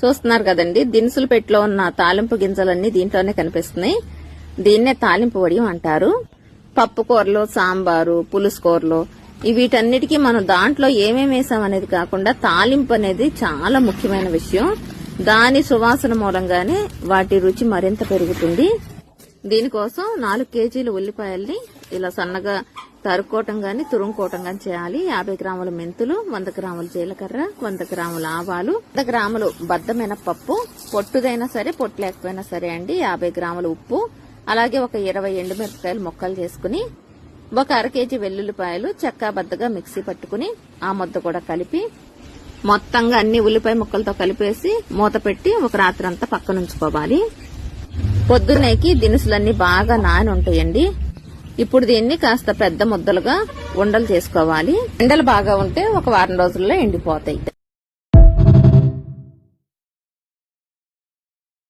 చూస్తున్నారు కదండి దినుసులు పెట్టులో ఉన్న తాలింపు గింజలన్నీ దీంట్లోనే కనిపిస్తున్నాయి. దీన్నే తాలింపు వడియం అంటారు. పప్పు కూరలు సాంబారు పులుసు కూరలు వీటన్నిటికీ మనం దాంట్లో ఏమేమి వేసాం అనేది కాకుండా తాలింపు అనేది చాలా ముఖ్యమైన విషయం. దాని సువాసన మూలంగానే వాటి రుచి మరింత పెరుగుతుంది. దీనికోసం నాలుగు కేజీల ఉల్లిపాయల్ని ఇలా సన్నగా తరుక్కోవటం కానీ తురుముకోవటం కానీ చేయాలి. యాభై గ్రాముల మెంతులు వంద గ్రాముల జీలకర్ర వంద గ్రాముల ఆవాలు వంద గ్రాములు బద్దమైన పప్పు. పొట్టుదైనా సరే పొట్టు లేకపోయినా సరే అండి యాభై గ్రాముల ఉప్పు. అలాగే ఒక ఇరవై ఎండుమిరపకాయలు ముక్కలు చేసుకుని ఒక అర కేజీ వెల్లుల్లిపాయలు చెక్కాబద్దగా మిక్సీ పట్టుకుని ఆ ముద్ద కూడా కలిపి మొత్తంగా అన్ని ఉల్లిపాయ ముక్కలతో కలిపేసి మూత పెట్టి ఒక రాత్రి అంతా పక్కన ఉంచుకోవాలి పొద్దున్నేకి దినుసులన్నీ బాగా నాని ఉంటాయండి ఇప్పుడు దీన్ని కాస్త పెద్ద ముద్దలుగా ఉండలు చేసుకోవాలి. ఎండలు బాగా ఉంటే ఒక వారం రోజుల్లో ఎండిపోతాయి.